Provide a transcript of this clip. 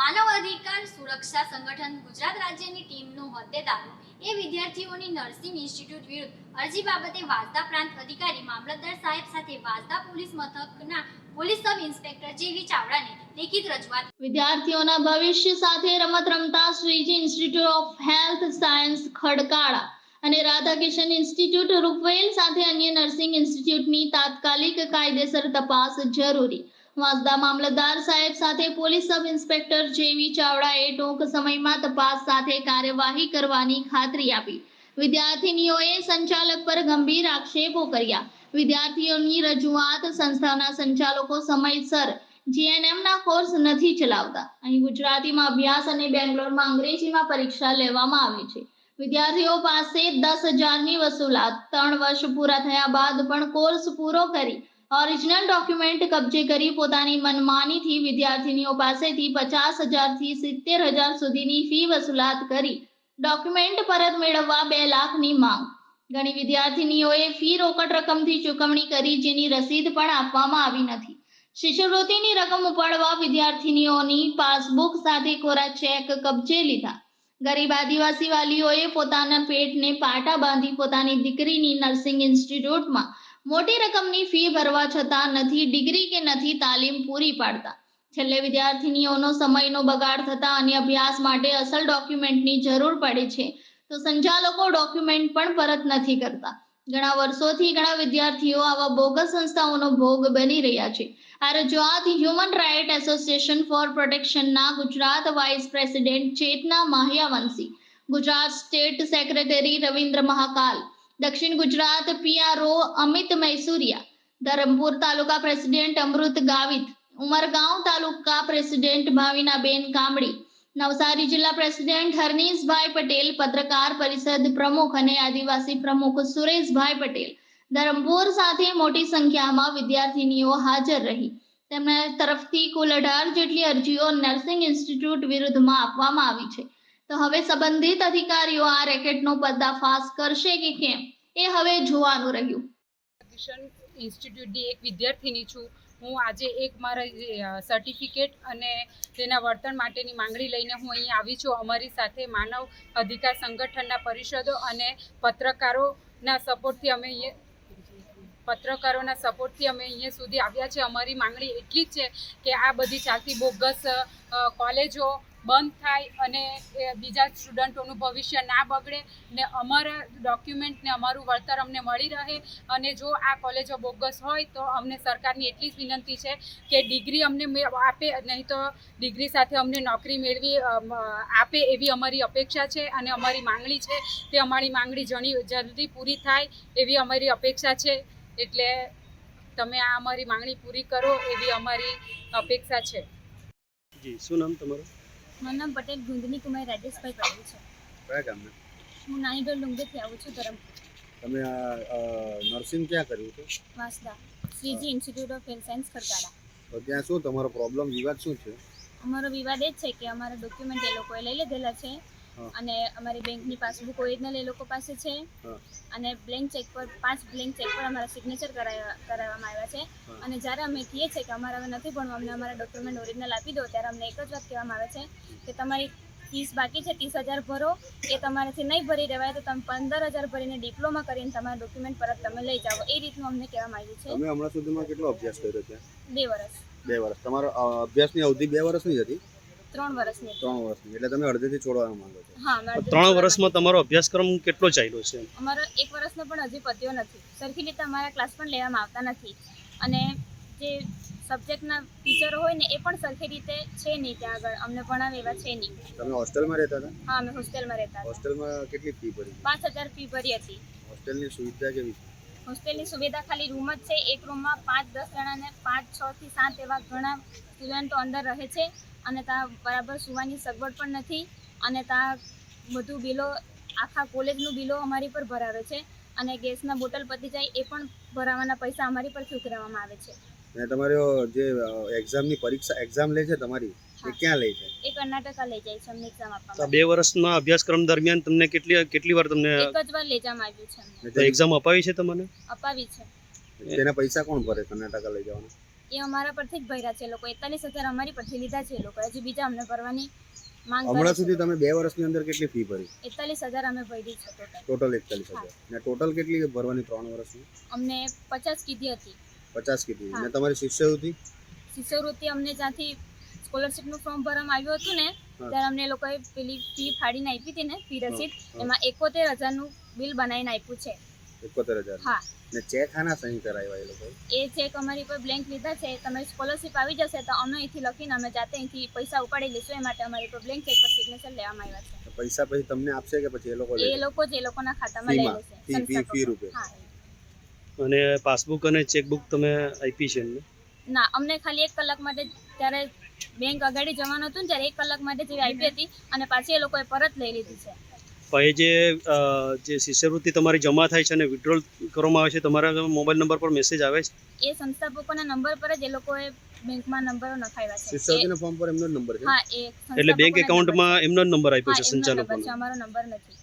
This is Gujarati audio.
માનવ અધિકાર સુરક્ષા સંગઠન ગુજરાત રાજ્યની ટીમનો હોદ્દેદારો એ વિદ્યાર્થીઓની નર્સિંગ ઇન્સ્ટિટ્યૂટ વિરુદ્ધ અરજી બાબતે વાંસદા પ્રાંત અધિકારી મામલતદાર સાહેબ સાથે વાંસદા પોલીસ મથકના પોલીસ સબ ઇન્સ્પેક્ટર જેવી ચાવડાને લેખિત રજૂઆત વિદ્યાર્થીઓના ભવિષ્ય સાથે રમત રમતા Shreeji institute of health science Khadkala અને રાધાકિશન ઇન્સ્ટિટ્યૂટ રૂપવેલ સાથે અન્ય નર્સિંગ ઇન્સ્ટિટ્યૂટની તાત્કાલિક કાયદેસર તપાસ જરૂરી વાંસદા મામલતદાર સાહેબ સાથે પોલીસ સબ ઇન્સ્પેક્ટર જેવી ચાવડાએ ટૂંક સમયમાં તપાસ સાથે કાર્યવાહી કરવાની ખાતરી આપી. વિદ્યાર્થિનીઓએ સંચાલક પર ગંભીર આક્ષેપો કર્યા. વિદ્યાર્થીઓની રજૂઆત સંસ્થાના સંચાલકો સમયસર જીએનએમના કોર્સ નથી ચલાવતા. અહીં ગુજરાતીમાં અભ્યાસ અને બેંગ્લોરમાં અંગ્રેજીમાં પરીક્ષા લેવામાં આવે છે. વિદ્યાર્થીઓ પાસે દસ હજારની વસૂલાત, ત્રણ વર્ષ પૂરા થયા બાદ પણ કોર્સ પૂરો કરી ઓરિજિનલ ડોક્યુમેન્ટ કબજે કરી પોતાની મનમાનીથી વિદ્યાર્થીનીઓ પાસેથી પચાસ હજારથી સિત્તેર હજાર સુધીની ફી વસૂલાત કરી. ડોક્યુમેન્ટ પરત મેળવવા બે લાખની માંગ. ઘણી વિદ્યાર્થીનીઓએ ફી રોકડ રકમથી ચૂકવણી કરી જેની રસીદ પણ આપવામાં આવી નથી. શિષ્યવૃત્તિની રકમ ઉપાડવા વિદ્યાર્થીનીઓની પાસબુક સાથે કોરા ચેક કબજે લીધા. ગરીબ આદિવાસી વાલીઓએ પોતાના પેટને પાટા બાંધી પોતાની દીકરીની નર્સિંગ ઇન્સ્ટિટ્યૂટમાં મોટી રકમની ફી ભરવા છતાં નથી, ડિગ્રી કે નથી તાલીમ પૂરી પાડતા. છેલ્લે વિદ્યાર્થીનીઓનો સમયનો બગાડ થતા અને અભ્યાસ માટે અસલ ડોક્યુમેન્ટની જરૂર પડે છે. તો સંચાલકો ડોક્યુમેન્ટ પણ પરત નથી કરતા. ઘણા વર્ષોથી ઘણા વિદ્યાર્થીઓ આવા બોગસ સંસ્થાઓનો ભોગ બની રહ્યા છે. આ રજૂઆત human right association for પ્રોટેક્શનના Gujarat vice president Chetna Mahyavanshi, Gujarat state secretary Ravindra Mahakal દક્ષિણ Gujarat PRO Amit Maisuria, Dharampur taluka president Amrut Gavit, Umargaon taluka president Bhavinaben Kamdi Navsari જિલ્લા પ્રેસિડેન્ટ હરનીશભાઈ પટેલ, પત્રકાર પરિષદ પ્રમુખ અને આદિવાસી પ્રમુખ સુરેશભાઈ પટેલ. ધરમપુર સાથે મોટી સંખ્યામાં વિદ્યાર્થીનીઓ હાજર રહી. તેમના તરફથી કુલ અઢાર જેટલી અરજીઓ નર્સિંગ ઇન્સ્ટિટ્યૂટ વિરુદ્ધમાં આપવામાં આવી છે. તો હવે સંબંધિત અધિકારીઓ આ રેકેટનો પર્દાફાશ કરશે કે કેમ? એ હવે જોવાનું રહ્યું. ઇન્સ્ટિટ્યૂટની એક વિદ્યાર્થીની છું. હું આજે એક મારા સર્ટિફિકેટ અને તેના વર્તન માટેની માંગણી લઈને હું અહીં આવી છું. અમારી સાથે માનવ અધિકાર સંગઠનના પરિષદો અને પત્રકારોના સપોર્ટથી અમે અહીંયા, પત્રકારોના સપોર્ટથી અમે અહીંયા સુધી આવ્યા છે. અમારી માંગણી એટલી જ છે કે આ બધી ચાલતી બોગસ કોલેજો બંધ થાય અને બીજા સ્ટુડન્ટોનું ભવિષ્ય ના બગડે ને અમારા ડોક્યુમેન્ટ ને અમારું વળતર અમને મળી રહે અને જો આ કોલેજો બોગસ હોય તો અમને સરકારની એટલી જ વિનંતી છે કે ડિગ્રી અમને આપે, નહીં તો ડિગ્રી સાથે અમને નોકરી મેળવી આપે એવી અમારી અપેક્ષા છે અને અમારી માંગણી છે તે અમારી માંગણી જણી, જલ્દી પૂરી થાય એવી અમારી અપેક્ષા છે. એટલે તમે આ અમારી માંગણી પૂરી કરો એવી અમારી અપેક્ષા છે. જી, શું નામ તમારું? મારું નામ પટેલ ગુંદની કુમાર રાજેશભાઈ પટેલ છે. કયા ગામના? હું નાનીડોલ ડુંગરથી આવું છું ધરમપુર. તમે નર્સિંગ ક્યાં કર્યું છે Vansda Shreeji institute of health science Khadkala તો ત્યાં શું તમારો પ્રોબ્લેમ વિવાદ શું છે? અમારો વિવાદ એ જ છે કે અમારા ડોક્યુમેન્ટ એ લોકોએ લઈ લીધેલા છે. અને અમારી બેંકની પાસબુક ઓરિજિનલ એ લોકો પાસે છે. અને બ્લેન્ક ચેક પર પાંચ બ્લેન્ક ચેક પર અમારા સિગ્નેચર કરાવવામાં આવ્યા છે. અને જ્યારે અમે કહીએ છીએ કે અમારે હવે નથી ભણવું અમને અમારા ડોક્યુમેન્ટ ઓરિજિનલ આપી દો ત્યારે અમને એક જ વાત કહેવામાં આવે છે કે તમારી ફીસ બાકી છે ત્રીસ હજાર ભરો. એ તમારાથી નહીં ભરી રહેવાય તો તમે પંદર હજાર ભરીને ડિપ્લોમા કરીને તમારા ડોક્યુમેન્ટ પરત તમે લઈ જાઓ. એ રીતનું અમને કહેવામાં આવ્યું છે. તમે હમણાં સુધીમાં કેટલો અભ્યાસ કર્યો છે? બે વર્ષ બે વર્ષ તમારો અભ્યાસની અવધિ બે વર્ષની હતી? ત્રણ વર્ષની ત્રણ વર્ષની. એટલે તમે અડધેથી છોડવા માંગો છો? હા ત્રણ વર્ષમાં તમારો અભ્યાસક્રમ કેટલો ચાલ્યો છે. અમારો એક વર્ષનો પણ હજી પત્યો નથી. સરખી રીતે અમારા ક્લાસ પણ લેવામાં આવતા નથી. અને જે સબ્જેક્ટના ટીચરો હોય ને એ પણ સરખી રીતે છે નહીં ત્યાં આગળ. અમને ભણાવે એવા છે નહીં. તમે હોસ્ટેલમાં રહેતા હતા? હા અમે હોસ્ટેલમાં રહેતા હતા. હોસ્ટેલમાં કેટલી ફી ભરી? પાંચ હજાર ફી ભરી હતી. હોસ્ટેલની સુવિધા કેવી છે? હોસ્ટેલની સુવિધા ખાલી રૂમ જ છે. એક રૂમમાં પાંચ, દસ જણાને પાંચ, છ થી સાત એવા ઘણા સ્ટુડન્ટો અંદર રહે છે અને ત્યાં બરાબર સુવાની સગવડ પણ નથી અને ત્યાં બધું બિલો, આખા કોલેજનું બિલો અમારી પર ભરાવે છે અને ગેસના બોટલ પતી જાય એ પણ ભરાવાના પૈસા અમારી પરથી ઉઘરાવવામાં આવે છે. તમારો જે એક્ઝામની પરીક્ષા એક્ઝામ લે છે તમારી? એ ક્યાં લઈ જાય? એ કર્ણાટકા લઈ જાય છે અમને એક્ઝામ તો બે વર્ષના અભ્યાસક્રમ દરમિયાન તમને કેટલી કેટલી વાર તમને એક જ વાર લઈ જવામાં આવ્યું છે અમને. તો એક્ઝામ અપાવી છે તમને? અપાવી છે. તેના પૈસા કોણ ભરે કર્ણાટકા લઈ જવાના? એ અમારા પરથી જ ભર્યા છે એ લોકો. એકતાલીસ હજાર અમારી પરથી લીધા છે એ લોકો. હજી બીજા અમને ભરવાની માંગ હમણાં સુધી તમે બે વર્ષની અંદર કેટલી ફી ભરી? એકતાલીસ હજાર અમે ભરી છે ટોટલ ટોટલ એકતાલીસ હજાર. ને ટોટલ કેટલી ભરવાની ત્રણ વર્ષની? અમને પચાસ કીધી હતી. પચાસ કીધી. હા. ને તમારી શિષ્યવૃત્તિ? શિષ્યવૃત્તિ અમને જ્યાંથી સ્કોલરશિપનું ફોર્મ ભરવામાં આવ્યું હતું ને ત્યારે અમને લોકોએ પેલી ફી ફાડીને આપી હતી ને ફી રસીદ. એમાં એકોતેર હજારનું બિલ બનાવીને આપ્યું છે. એકોતેર હજાર. હા. ને ચેક આના સહી કરાવ્યા એ લોકો એ ચેક અમારી પર બ્લેન્ક લીધા છે. તમારી સ્કોલરશિપ આવી જશે તો અમે અહીંથી લખીને અમે જાતે અહીંથી પૈસા ઉપાડી લઈશું. એ માટે અમારી પર બ્લેન્ક ચેક પર સિગ્નેચર લેવામાં આવ્યા છે. પૈસા પછી તમને આપશે કે પછી એ લોકો એ લોકો જ એ લોકોના ખાતામાં લઈ? લેશે. Fee- fee-. રૂપે? હા. અને પાસબુક અને ચેકબુક તમે આપી છે એમને? ના અમને ખાલી એક કલાક માટે ત્યારે બેંક અગાડી જવાનું હતું ને ત્યારે એક કલાક માટે જેવી આપી હતી અને પાછી એ લોકોએ પરત લઈ લીધી છે. પછી જે જે શિષ્યવૃત્તિ તમારી જમા થાય છે અને વિડ્રોલ કરવામાં આવે છે તમારા મોબાઈલ નંબર પર મેસેજ આવે છે? એ સંસ્થાપકોના નંબર પર જ એ લોકોએ બેંકમાં નંબરો નખાવ્યા છે. શિષ્યવૃત્તિના ફોર્મ પર એમનો નંબર છે? હા એટલે બેંક એકાઉન્ટમાં એમનો નંબર નંબર આપ્યો છે. સંચાલકોનો? છે અમારો નંબર નથી.